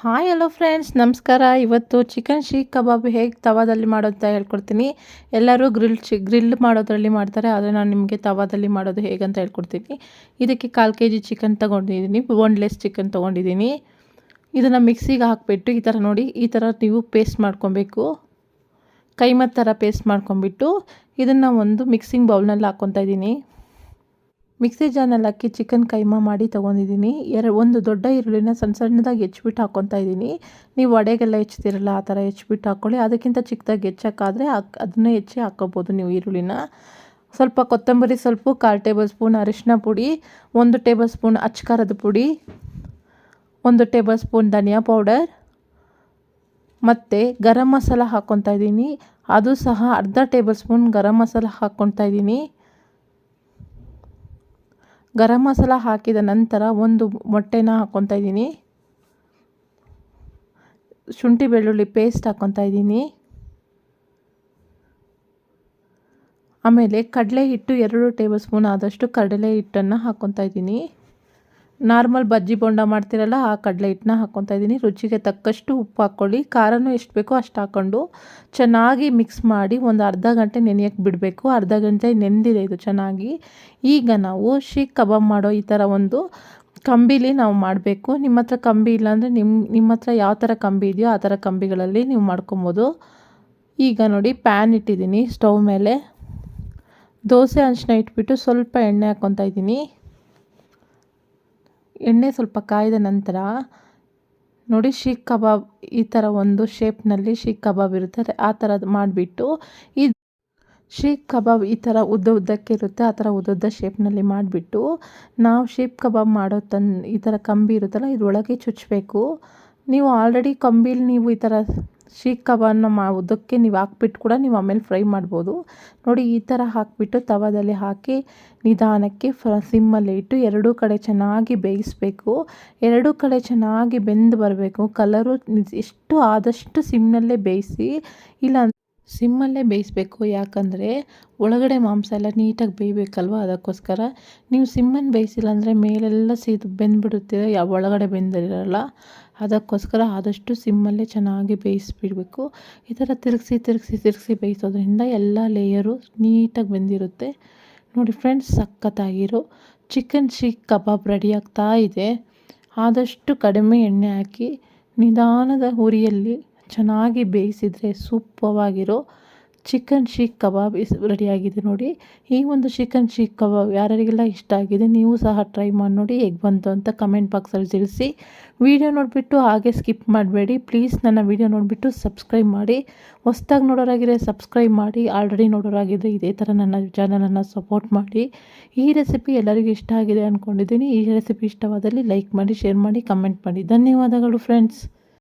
Hi hello friends ನಮಸ್ಕಾರ. ಇವತ್ತು chicken seekh ಕಬಾಬ್ ಹೇಗೆ ತವಾದಲ್ಲಿ ಮಾಡೋ ಅಂತ ಹೇಳ್ಕೊಡ್ತೀನಿ. ಎಲ್ಲರೂ ಗ್ರಿಲ್ ಚಿ ಗ್ರಿಲ್ ಮಾಡೋದ್ರಲ್ಲಿ ಮಾಡ್ತಾರೆ, ಆದರೆ ನಾನು ನಿಮಗೆ ತವಾದಲ್ಲಿ ಮಾಡೋದು ಹೇಗಂತ ಹೇಳ್ಕೊಡ್ತೀನಿ. ಇದಕ್ಕೆ ಕಾಲು ಕೆ ಜಿ ಚಿಕನ್ ತೊಗೊಂಡಿದ್ದೀನಿ ಬೋನ್ಲೆಸ್ ಚಿಕನ್ ತೊಗೊಂಡಿದ್ದೀನಿ. ಇದನ್ನು ಮಿಕ್ಸಿಗೆ ಹಾಕಿಬಿಟ್ಟು ಈ ಥರ ನೋಡಿ, ಈ ಥರ ನೀವು ಪೇಸ್ಟ್ ಮಾಡ್ಕೊಬೇಕು. ಮತ್ತು ಥರ ಪೇಸ್ಟ್ ಮಾಡ್ಕೊಂಬಿಟ್ಟು ಇದನ್ನು ಒಂದು ಮಿಕ್ಸಿಂಗ್ ಬೌಲ್ನಲ್ಲಿ ಹಾಕ್ಕೊತಾ ಇದ್ದೀನಿ. ಮಿಕ್ಸಿ ಜಾನಲ್ಲಿ ಹಾಕಿ ಚಿಕನ್, ಕೈಮಾ ಮಾಡಿ ತೊಗೊಂಡಿದ್ದೀನಿ. ಎರ, ಒಂದು ದೊಡ್ಡ ಈರುಳ್ಳಿನ ಸಣ್ಣ ಸಣ್ಣದಾಗಿ ಹೆಚ್ಚಿಬಿಟ್ಟು ಹಾಕ್ಕೊತಾ ಇದ್ದೀನಿ. ನೀವು ವಡೆಗೆಲ್ಲ ಹೆಚ್ಚುತ್ತೀರಲ್ಲ ಆ ಥರ ಹೆಚ್ಚಿಬಿಟ್ಟು ಹಾಕ್ಕೊಳ್ಳಿ ಅದಕ್ಕಿಂತ ಚಿಕ್ಕದಾಗಿ ಹೆಚ್ಚೋಕ್ಕಾದರೆ ಹಾಕ್ ಅದನ್ನೇ ಹೆಚ್ಚಿ ಹಾಕ್ಕೋಬೋದು ನೀವು ಈರುಳ್ಳಿನ. ಸ್ವಲ್ಪ ಕೊತ್ತಂಬರಿ ಸ್ವಲ್ಪ ಕಾಲು ಟೇಬಲ್ ಸ್ಪೂನ್ ಅರಿಶಿನ ಪುಡಿ, ಒಂದು ಟೇಬಲ್ ಸ್ಪೂನ್ ಅಚ್ಕಾರದ ಪುಡಿ, ಒಂದು ಟೇಬಲ್ ಸ್ಪೂನ್ ಧನಿಯಾ ಪೌಡರ್, ಮತ್ತು ಗರಂ ಮಸಾಲ ಹಾಕ್ಕೊತಾ ಇದ್ದೀನಿ. ಅದು ಸಹ ಅರ್ಧ ಟೇಬಲ್ ಸ್ಪೂನ್ ಗರಂ ಮಸಾಲ ಹಾಕ್ಕೊತಾ ಇದ್ದೀನಿ. ಗರಂ ಮಸಾಲ ಹಾಕಿದ ನಂತರ ಒಂದು ಮೊಟ್ಟೆನ ಹಾಕ್ಕೊತಾ ಇದ್ದೀನಿ. ಶುಂಠಿ ಬೆಳ್ಳುಳ್ಳಿ ಪೇಸ್ಟ್ ಹಾಕ್ಕೊತಾ ಇದ್ದೀನಿ. ಆಮೇಲೆ ಕಡಲೆ ಹಿಟ್ಟು ಎರಡು ಟೇಬಲ್ ಸ್ಪೂನ್ ಆದಷ್ಟು ಕಡಲೆ ಹಿಟ್ಟನ್ನು ಹಾಕ್ಕೊತಾ ಇದ್ದೀನಿ. ನಾರ್ಮಲ್ ಬಜ್ಜಿ ಬೋಂಡ ಮಾಡ್ತಿರಲ್ಲ, ಆ ಕಡಲೆ ಹಿಟ್ಟನ್ನ ಹಾಕ್ಕೊತಾ ಇದ್ದೀನಿ. ರುಚಿಗೆ ತಕ್ಕಷ್ಟು ಉಪ್ಪು ಹಾಕ್ಕೊಳ್ಳಿ. ಖಾರನೂ ಎಷ್ಟು ಬೇಕೋ ಅಷ್ಟು ಹಾಕ್ಕೊಂಡು ಚೆನ್ನಾಗಿ ಮಿಕ್ಸ್ ಮಾಡಿ ಒಂದು ಅರ್ಧ ಗಂಟೆ ನೆನೆಯೋಕ್ಕೆ ಬಿಡಬೇಕು. ಅರ್ಧ ಗಂಟೆ ನೆಂದಿದೆ ಇದು ಚೆನ್ನಾಗಿ. ಈಗ ನಾವು ಶೀಖ್ ಕಬಾಬ್ ಮಾಡೋ ಈ ಥರ ಒಂದು ಕಂಬಿಲಿ ನಾವು ಮಾಡಬೇಕು. ನಿಮ್ಮ ಹತ್ರ ಕಂಬಿ ಇಲ್ಲಾಂದರೆ ನಿಮ್ಮ ನಿಮ್ಮ ಹತ್ರ ಯಾವ ಥರ ಕಂಬಿ ಇದೆಯೋ ಆ ಥರ ಕಂಬಿಗಳಲ್ಲಿ ನೀವು ಮಾಡ್ಕೊಬೋದು. ಈಗ ನೋಡಿ ಪ್ಯಾನ್ ಇಟ್ಟಿದ್ದೀನಿ ಸ್ಟವ್ ಮೇಲೆ. ದೋಸೆ ಅಂಚನ ಇಟ್ಬಿಟ್ಟು ಸ್ವಲ್ಪ ಎಣ್ಣೆ ಹಾಕ್ಕೊತಾ ಇದ್ದೀನಿ. ಎಣ್ಣೆ ಸ್ವಲ್ಪ ಕಾಯ್ದ ನಂತರ ನೋಡಿ ಶೀಖ್ ಕಬಾಬ್ ಈ ಥರ ಒಂದು ಶೇಪ್ನಲ್ಲಿ ಶೀಖ್ ಕಬಾಬ್ ಇರುತ್ತೆ ಆ ಥರದ್ದು ಮಾಡಿಬಿಟ್ಟು ಈ ಶೀಖ್ ಕಬಾಬ್ ಈ ಥರ ಉದ್ದ ಉದ್ದಕ್ಕೆ ಇರುತ್ತೆ. ಆ ಥರ ಉದ್ದ ಉದ್ದ ಶೇಪ್ನಲ್ಲಿ ಮಾಡಿಬಿಟ್ಟು ನಾವು ಶೀಪ್ ಕಬಾಬ್ ಮಾಡೋ ತನ್ ಈ ಥರ ಕಂಬಿ ಇರುತ್ತಲ್ಲ, ಇದ್ರೊಳಗೆ ಚುಚ್ಚಬೇಕು ನೀವು ಆಲ್ರೆಡಿ ಕಂಬಿಲಿ ನೀವು ಈ ಥರ ಶೀಖ್ ಕಬಾಬ್ನ ಮಾ ಉದ್ದಕ್ಕೆ ನೀವು ಹಾಕ್ಬಿಟ್ಟು ಕೂಡ ನೀವು ಆಮೇಲೆ ಫ್ರೈ ಮಾಡ್ಬೋದು. ನೋಡಿ, ಈ ಥರ ಹಾಕಿಬಿಟ್ಟು ತವದಲ್ಲಿ ಹಾಕಿ ನಿಧಾನಕ್ಕೆ ಫ ಸಿಮ್ಮಲ್ಲಿ ಇಟ್ಟು ಎರಡೂ ಕಡೆ ಚೆನ್ನಾಗಿ ಬೇಯಿಸಬೇಕು. ಎರಡೂ ಕಡೆ ಚೆನ್ನಾಗಿ ಬೆಂದು ಬರಬೇಕು. ಕಲರು ಎಷ್ಟು ಆದಷ್ಟು ಸಿಮ್ನಲ್ಲೇ ಬೇಯಿಸಿ ಇಲ್ಲ ಸಿಮ್ಮಲ್ಲೇ ಬೇಯಿಸಬೇಕು. ಯಾಕಂದರೆ ಒಳಗಡೆ ಮಾಂಸ ಎಲ್ಲ ನೀಟಾಗಿ ಬೇಯಬೇಕಲ್ವ? ಅದಕ್ಕೋಸ್ಕರ ನೀವು ಸಿಮ್ಮನ್ನು ಬೇಯಿಸಿಲ್ಲ ಅಂದರೆ ಮೇಲೆಲ್ಲ ಸೀದು ಬೆಂದ್ಬಿಡುತ್ತೀರ ಯಾವ ಒಳಗಡೆ ಬೆಂದಿರಲ್ಲ. ಅದಕ್ಕೋಸ್ಕರ ಆದಷ್ಟು ಸಿಮ್ಮಲ್ಲೇ ಚೆನ್ನಾಗಿ ಬೇಯಿಸಿಬಿಡಬೇಕು. ಈ ಥರ ತಿರುಗಿಸಿ ತಿರುಗಿಸಿ ತಿರುಗಿಸಿ ಬೇಯಿಸೋದ್ರಿಂದ ಎಲ್ಲ ಲೇಯರು ನೀಟಾಗಿ ಬೆಂದಿರುತ್ತೆ. ನೋಡಿ ಫ್ರೆಂಡ್ಸ್ ಸಖತ್ತಾಗಿರು ಚಿಕನ್ ಶೀಕ್ ಕಬಾಬ್ ರೆಡಿ ಆಗ್ತಾ ಇದೆ. ಆದಷ್ಟು ಕಡಿಮೆ ಎಣ್ಣೆ ಹಾಕಿ ನಿಧಾನದ ಉರಿಯಲ್ಲಿ ಚೆನ್ನಾಗಿ ಬೇಯಿಸಿದರೆ ಸೂಪವಾಗಿರೋ ಚಿಕನ್ ಶೀಖ್ ಕಬಾಬ್ ಇಸ್ ರೆಡಿಯಾಗಿದೆ ನೋಡಿ. ಈ ಒಂದು ಚಿಕನ್ ಶೀಖ್ ಕಬಾಬ್ ಯಾರಿಗೆಲ್ಲ ಇಷ್ಟ ಆಗಿದೆ ನೀವು ಸಹ ಟ್ರೈ ಮಾಡಿ ನೋಡಿ, ಹೇಗೆ ಬಂತು ಅಂತ ಕಮೆಂಟ್ ಬಾಕ್ಸಲ್ಲಿ ತಿಳಿಸಿ. ವಿಡಿಯೋ ನೋಡಿಬಿಟ್ಟು ಹಾಗೆ ಸ್ಕಿಪ್ ಮಾಡಬೇಡಿ. ಪ್ಲೀಸ್ ನನ್ನ ವಿಡಿಯೋ ನೋಡಿಬಿಟ್ಟು ಸಬ್ಸ್ಕ್ರೈಬ್ ಮಾಡಿ. ಹೊಸ್ದಾಗಿ ನೋಡೋರಾಗಿದ್ರೆ ಸಬ್ಸ್ಕ್ರೈಬ್ ಮಾಡಿ. ಆಲ್ರೆಡಿ ನೋಡೋರಾಗಿದ್ದರೆ ಇದೇ ಥರ ನನ್ನ ಚಾನಲನ್ನು ಸಪೋರ್ಟ್ ಮಾಡಿ. ಈ ರೆಸಿಪಿ ಎಲ್ಲರಿಗೂ ಇಷ್ಟ ಆಗಿದೆ ಅಂದ್ಕೊಂಡಿದ್ದೀನಿ ಈ ರೆಸಿಪಿ ಇಷ್ಟವಾದಲ್ಲಿ ಲೈಕ್ ಮಾಡಿ ಶೇರ್ ಮಾಡಿ ಕಮೆಂಟ್ ಮಾಡಿ. ಧನ್ಯವಾದಗಳು ಫ್ರೆಂಡ್ಸ್